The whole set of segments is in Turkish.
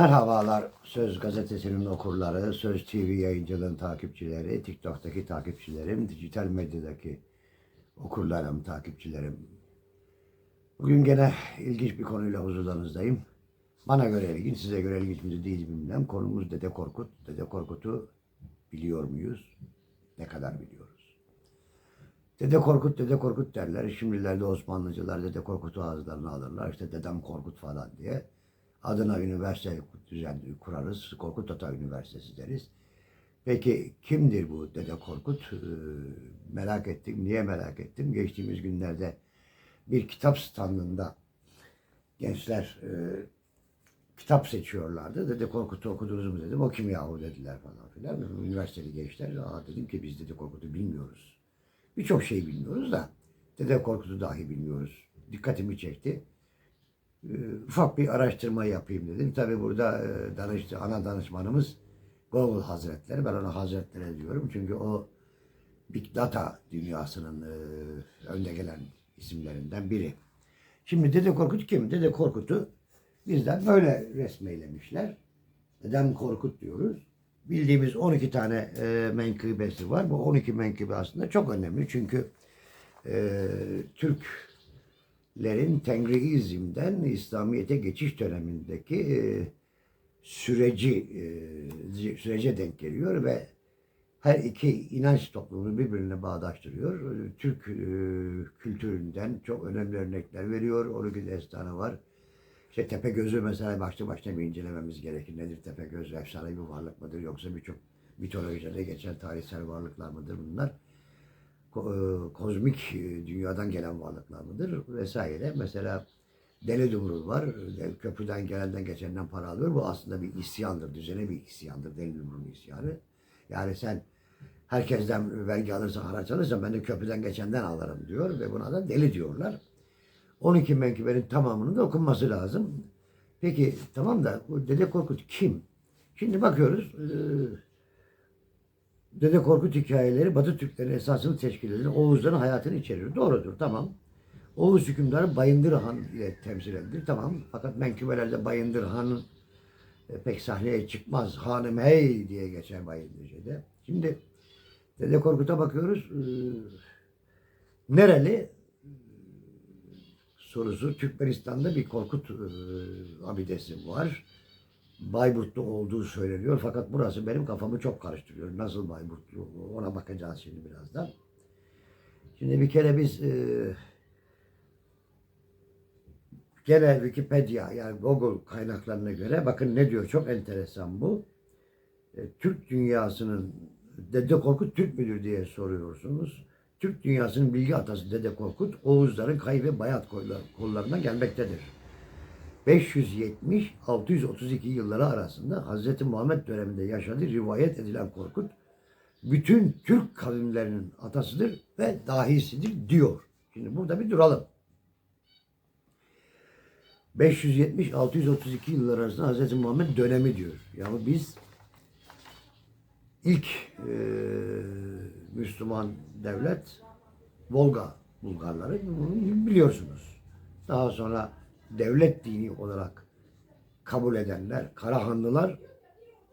Merhabalar Söz Gazetesi'nin okurları, Söz TV yayıncılığın takipçileri, TikTok'taki takipçilerim, dijital medyadaki okurlarım, takipçilerim. Bugün gene ilginç bir konuyla huzurlarınızdayım. Bana göre ilginç, size göre ilginç mi değil bilmem. Konumuz Dede Korkut. Dede Korkut'u biliyor muyuz? Ne kadar biliyoruz? Dede Korkut, Dede Korkut derler. Şimdilerde Osmanlıcılar Dede Korkut'u ağızlarına alırlar. İşte Dedem Korkut falan diye. Adına üniversite düzen kurarız. Korkut Ata Üniversitesi deriz. Peki kimdir bu Dede Korkut? Ee, merak ettim. Niye merak ettim? Geçtiğimiz günlerde bir kitap standında gençler e, kitap seçiyorlardı. Dede Korkut'u okudunuz mu dedim. O kim yahu dediler falan filan. Üniversiteli gençler. Aa dedim ki biz Dede Korkut'u bilmiyoruz. Birçok şey bilmiyoruz da Dede Korkut'u dahi bilmiyoruz. Dikkatimi çekti. Ee, ufak bir araştırma yapayım dedim. Tabi burada e, danıştı, ana danışmanımız Google Hazretleri. Ben ona Hazretleri diyorum. Çünkü o Big Data dünyasının e, önde gelen isimlerinden biri. Şimdi Dede Korkut kim? Dede Korkut'u bizden böyle resmeylemişler. Neden Korkut diyoruz? Bildiğimiz 12 tane e, menkıbesi var. Bu 12 menkıbe aslında çok önemli. Çünkü e, Türklerin Tengriizm'den İslamiyet'e geçiş dönemindeki e, süreci e, sürece denk geliyor ve her iki inanç toplumunu birbirine bağdaştırıyor. Türk e, kültüründen çok önemli örnekler veriyor. 12 destanı var. İşte Tepegöz'ü mesela başlı başına bir incelememiz gerekir. Nedir Tepegöz? Efsane bir varlık mıdır? Yoksa birçok mitolojide geçen tarihsel varlıklar mıdır bunlar? E, kozmik e, dünyadan gelen varlıklar mıdır? Vesaire. Mesela Deli Dumrul var. E, Köprüden gelenden geçenden para alıyor. Bu aslında bir isyandır. Düzene bir isyandır. Deli Dumrul'un isyanı. Yani sen herkesten vergi alırsan, haraç alırsan ben de köprüden geçenden alırım diyor ve buna da deli diyorlar. 12 menkıbenin tamamının da okunması lazım. Peki tamam da bu Dede Korkut kim? Şimdi bakıyoruz. e, Dede Korkut hikayeleri Batı Türklerin esasını teşkil eden Oğuzların hayatını içeriyor. Doğrudur tamam. Oğuz hükümdarı Bayındır Han ile temsil edilir. Tamam. Fakat menkıbelerde Bayındır Han'ın e, pek sahneye çıkmaz. Hanım hey diye geçer Bayındırca'da. Şimdi Dede Korkut'a bakıyoruz. E, nereli? sorusu Türkmenistan'da bir Korkut e, abidesi var. Bayburtlu olduğu söyleniyor fakat burası benim kafamı çok karıştırıyor. Nasıl Bayburtlu ona bakacağız şimdi birazdan. Şimdi bir kere biz e, gene Wikipedia yani Google kaynaklarına göre bakın ne diyor çok enteresan bu. E, Türk dünyasının Dede Korkut Türk müdür diye soruyorsunuz. Türk dünyasının bilgi atası Dede Korkut, Oğuzların Kayı ve Bayat kollarından gelmektedir. 570-632 yılları arasında Hz. Muhammed döneminde yaşadığı rivayet edilen Korkut, bütün Türk kavimlerinin atasıdır ve dahisidir diyor. Şimdi burada bir duralım. 570-632 yıllar arasında Hz. Muhammed dönemi diyor. Yani biz ilk e, Müslüman devlet Volga Bulgarları bunu biliyorsunuz. Daha sonra devlet dini olarak kabul edenler Karahanlılar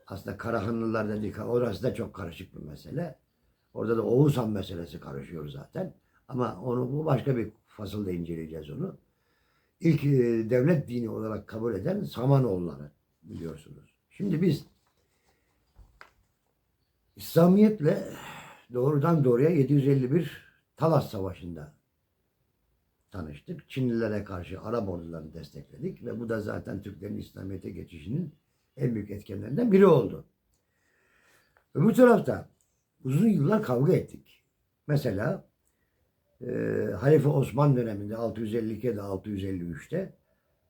aslında Karahanlılar dedik orası da çok karışık bir mesele. Orada da Oğuz Han meselesi karışıyor zaten. Ama onu bu başka bir fasılda inceleyeceğiz onu. İlk e, devlet dini olarak kabul eden Samanoğulları biliyorsunuz. Şimdi biz İslamiyetle doğrudan doğruya 751 Talas Savaşı'nda tanıştık. Çinlilere karşı Arap ordularını destekledik ve bu da zaten Türklerin İslamiyet'e geçişinin en büyük etkenlerinden biri oldu. Öbür tarafta uzun yıllar kavga ettik. Mesela e, Halife Osman döneminde 652'de 653'te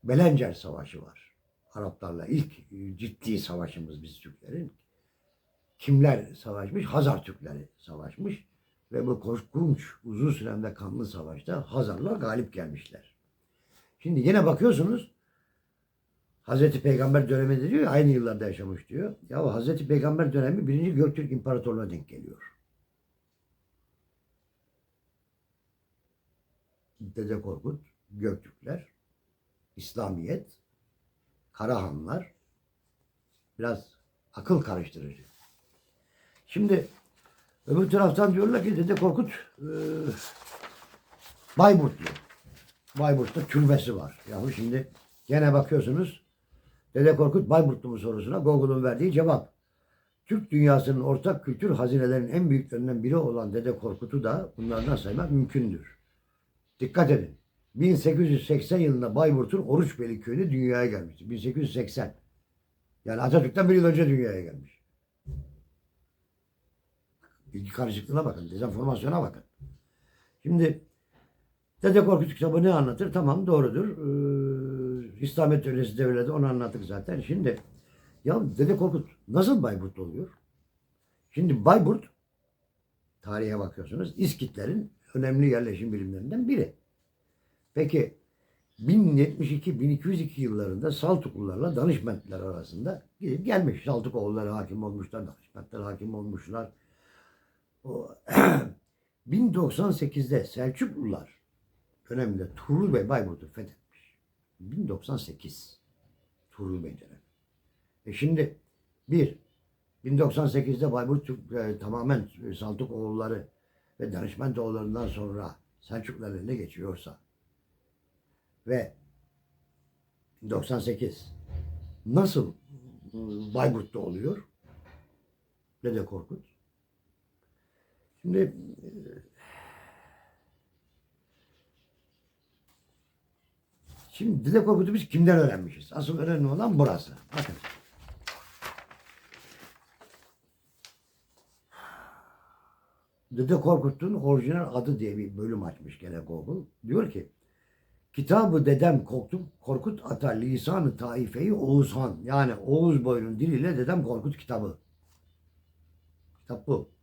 Belencer Savaşı var. Araplarla ilk e, ciddi savaşımız biz Türklerin kimler savaşmış? Hazar Türkleri savaşmış. Ve bu korkunç uzun süren ve kanlı savaşta Hazarlar galip gelmişler. Şimdi yine bakıyorsunuz Hazreti Peygamber döneminde diyor ya, aynı yıllarda yaşamış diyor. Ya Hazreti Peygamber dönemi 1. Göktürk İmparatorluğu'na denk geliyor. Dede Korkut, Göktürkler, İslamiyet, Karahanlar, Biraz akıl karıştırıcı. Şimdi öbür taraftan diyorlar ki Dede Korkut e, Bayburtlu. Bayburt'ta türbesi var. Yahu şimdi gene bakıyorsunuz Dede Korkut Bayburtlu mu sorusuna Google'un verdiği cevap. Türk dünyasının ortak kültür hazinelerinin en büyüklerinden biri olan Dede Korkut'u da bunlardan saymak mümkündür. Dikkat edin. 1880 yılında Bayburt'un Oruçbeyli köyüne dünyaya gelmişti. 1880. Yani Atatürk'ten bir yıl önce dünyaya gelmiş. Bilgi karışıklığına bakın, dezenformasyona bakın. Şimdi Dede Korkut kitabı ne anlatır? Tamam doğrudur. Ee, İslamiyet öncesi devrede onu anlattık zaten. Şimdi ya Dede Korkut nasıl Bayburtlu oluyor? Şimdi Bayburt tarihe bakıyorsunuz İskitlerin önemli yerleşim birimlerinden biri. Peki 1072-1202 yıllarında Saltuklularla Danışmentler arasında gidip gelmiş. Saltukoğulları hakim olmuşlar, Danışmentler hakim olmuşlar. O 1098'de Selçuklular döneminde Tuğrul Bey Bayburt'u fethetmiş. 1098 Tuğrul Bey dönemi. E şimdi bir 1098'de Bayburt e, tamamen Saltuk oğulları ve Danışment oğullarından sonra Selçuklular eline geçiyorsa ve 98 nasıl ıı, Bayburt'ta oluyor? Dede Korkut. Şimdi e, Şimdi Dede Korkut'u biz kimden öğrenmişiz? Asıl önemli olan burası. Bakın. Dede Korkut'un orijinal adı diye bir bölüm açmış gene Google. Diyor ki Kitabı dedem Korkut, Korkut Ata lisanı taifeyi Oğuzhan. Yani Oğuz boyunun diliyle dedem Korkut kitabı. Kitap bu.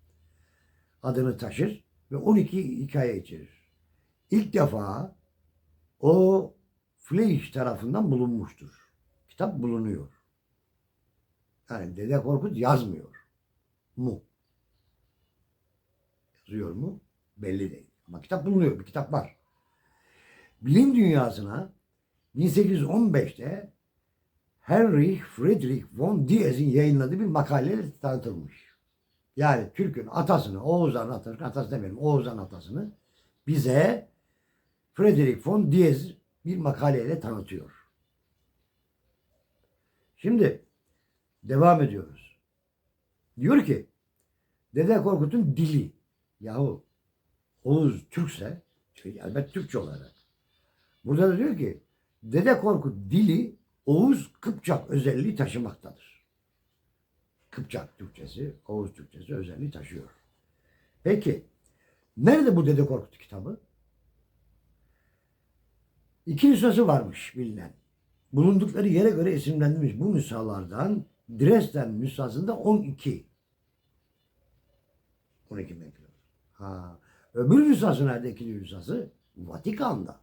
Adını taşır ve 12 hikaye içerir. İlk defa o Fleisch tarafından bulunmuştur. Kitap bulunuyor. Yani Dede Korkut yazmıyor. Mu. Yazıyor mu? Belli değil. Ama kitap bulunuyor. Bir kitap var bilim dünyasına 1815'te Henry Friedrich von Diez'in yayınladığı bir makaleyle tanıtılmış. Yani Türk'ün atasını, Oğuzhan atasını, atası demeyelim, Oğuzhan atasını bize Friedrich von Diez bir makaleyle tanıtıyor. Şimdi devam ediyoruz. Diyor ki Dede Korkut'un dili yahu Oğuz Türkse elbette Türkçe olarak Burada da diyor ki Dede Korkut dili Oğuz Kıpçak özelliği taşımaktadır. Kıpçak Türkçesi, Oğuz Türkçesi özelliği taşıyor. Peki nerede bu Dede Korkut kitabı? İki nüshası varmış bilinen. Bulundukları yere göre isimlendirilmiş bu nüshalardan Dresden nüshasında 12. 12 bekliyor. Ha. Öbür nüshası nerede ikinci nüshası? Vatikan'da.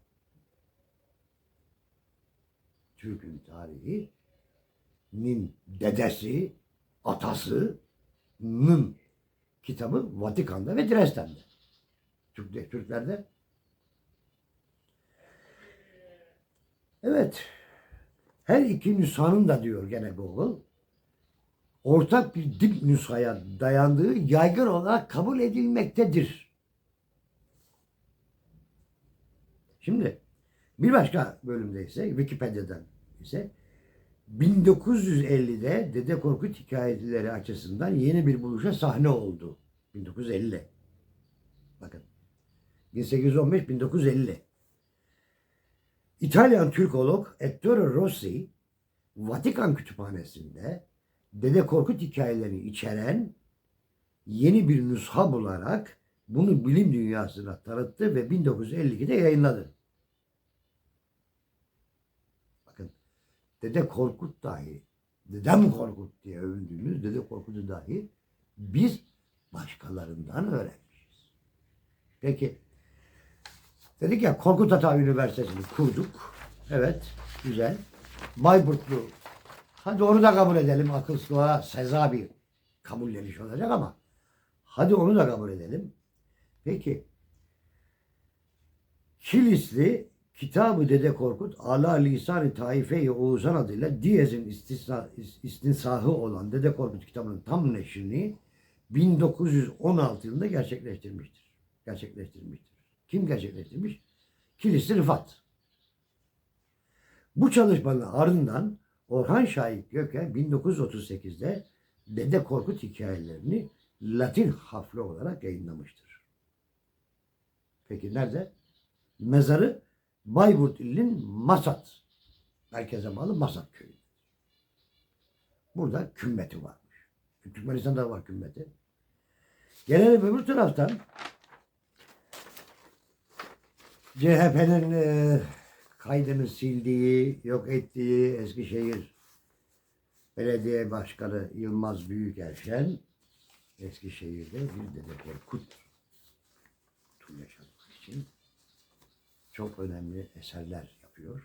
Türk'ün tarihinin dedesi, atasının kitabı Vatikan'da ve Dresden'de. Türk'te, Türklerde. Evet. Her iki nüshanın da diyor gene Google ortak bir dip nüshaya dayandığı yaygın olarak kabul edilmektedir. Şimdi bir başka bölümde ise Wikipedia'dan ise 1950'de Dede Korkut hikayeleri açısından yeni bir buluşa sahne oldu. 1950. Bakın. 1815-1950. İtalyan Türkolog Ettore Rossi Vatikan Kütüphanesi'nde Dede Korkut hikayelerini içeren yeni bir nüsha bularak bunu bilim dünyasına tanıttı ve 1952'de yayınladı. Dede Korkut dahi, dedem Korkut diye övündüğümüz Dede Korkut'u dahi biz başkalarından öğrenmişiz. Peki, dedik ya Korkut Ata Üniversitesi'ni kurduk. Evet, güzel. Bayburtlu. Hadi onu da kabul edelim. Akıl sıla seza bir kabulleniş olacak ama hadi onu da kabul edelim. Peki, Kilisli Kitabı Dede Korkut Ala Lisan-ı Taife-i Oğuzhan adıyla Diyez'in istinsahı olan Dede Korkut kitabının tam neşrini 1916 yılında gerçekleştirmiştir. Gerçekleştirmiştir. Kim gerçekleştirmiş? Kilisli Rıfat. Bu çalışmanın ardından Orhan Şahit Göke 1938'de Dede Korkut hikayelerini Latin harfli olarak yayınlamıştır. Peki nerede? Mezarı Bayburt ilinin Masat merkeze bağlı Masat köyü. Burada kümmeti varmış. Türkmenistan'da var kümmeti. Gelelim öbür taraftan CHP'nin e, kaydını sildiği, yok ettiği Eskişehir Belediye Başkanı Yılmaz Büyükerşen Eskişehir'de bir Dede Korkut yaşamak için çok önemli eserler yapıyor.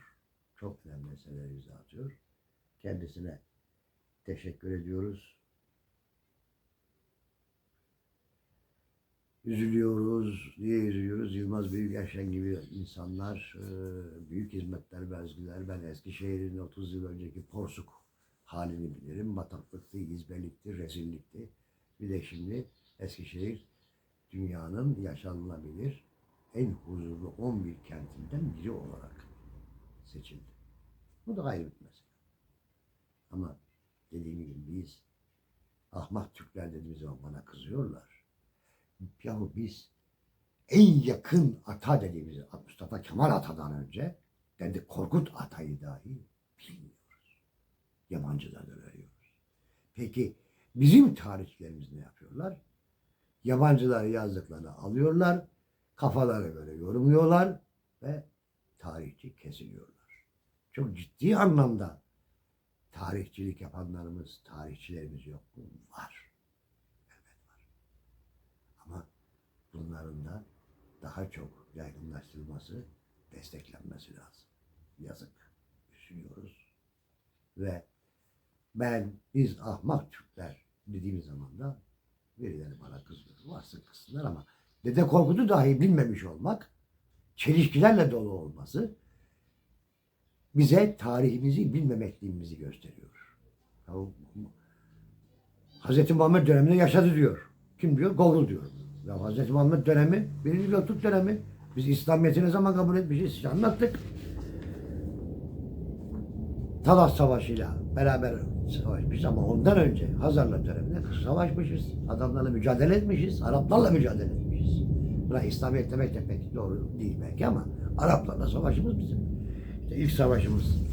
Çok önemli eserler imza atıyor. Kendisine teşekkür ediyoruz. Üzülüyoruz. Niye üzülüyoruz? Yılmaz Büyükerşen gibi insanlar e, büyük hizmetler verdiler. Ben Eskişehir'in 30 yıl önceki porsuk halini bilirim. Bataklıktı, izbelikti, rezillikti. Bir de şimdi Eskişehir dünyanın yaşanılabilir en huzurlu 11 kentinden biri olarak seçildi. Bu da ayrı bir mesele. Ama dediğim gibi biz ahmak Türkler dediğimiz zaman bana kızıyorlar. Yahu biz en yakın ata dediğimiz Mustafa Kemal Ata'dan önce Dede Korkut Ata'yı dahi bilmiyoruz. Yabancılardan öğreniyoruz. Peki bizim tarihçilerimiz ne yapıyorlar? Yabancılar yazdıklarını alıyorlar, kafaları böyle yorumluyorlar ve tarihçi kesiliyorlar. Çok ciddi anlamda tarihçilik yapanlarımız, tarihçilerimiz yok mu? Var. Evet var. Ama bunların da daha çok yaygınlaştırılması, desteklenmesi lazım. Yazık. Üzülüyoruz. Ve ben, biz ahmak Türkler dediğimiz zaman da birileri bana kızıyor. Varsın kızsınlar ama Dede Korkut'u dahi bilmemiş olmak, çelişkilerle dolu olması bize tarihimizi bilmemekliğimizi gösteriyor. Ya, Hz. Muhammed döneminde yaşadı diyor. Kim diyor? Goğul diyor. Ya Hz. Muhammed dönemi, birinci Lütuf dönemi. Biz İslamiyet'i ne zaman kabul etmişiz? Anlattık. Talas Savaşı'yla beraber savaşmışız ama ondan önce Hazarlar döneminde savaşmışız. Adamlarla mücadele etmişiz. Araplarla mücadele etmişiz. Buna İslamiyet demek de pek doğru değil belki ama Araplarla savaşımız bizim. İşte ilk savaşımız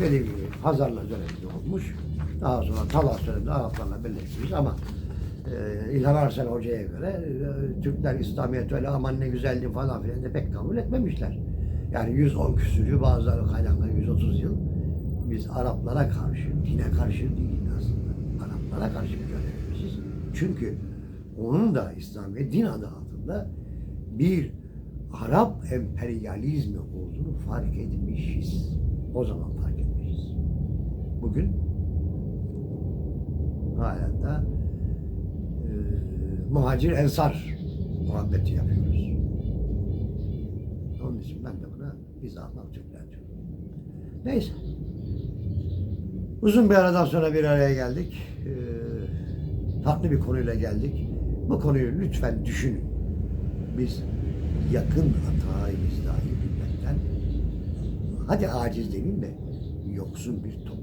dediğim gibi Hazarlar döneminde olmuş. Daha sonra Talas döneminde Araplarla birleşmişiz ama e, İlhan Arslan Hoca'ya göre e, Türkler İslamiyet öyle aman ne güzeldi falan filan de pek kabul etmemişler. Yani 110 küsürü bazıları kaynaklar 130 yıl biz Araplara karşı, dine karşı değil aslında. Araplara karşı mücadele etmişiz. Çünkü onun da İslamiyet din adı altında bir Arap emperyalizmi olduğunu fark etmişiz. O zaman fark etmişiz. Bugün halen de e, muhacir ensar muhabbeti yapıyoruz. Onun için ben de buna biz ahmak Türkler diyorum. Neyse. Uzun bir aradan sonra bir araya geldik. Ee, farklı bir konuyla geldik. Bu konuyu lütfen düşünün. Biz yakın hatayımız dahi bilmekten hadi aciz demeyeyim de yoksun bir toplumuz.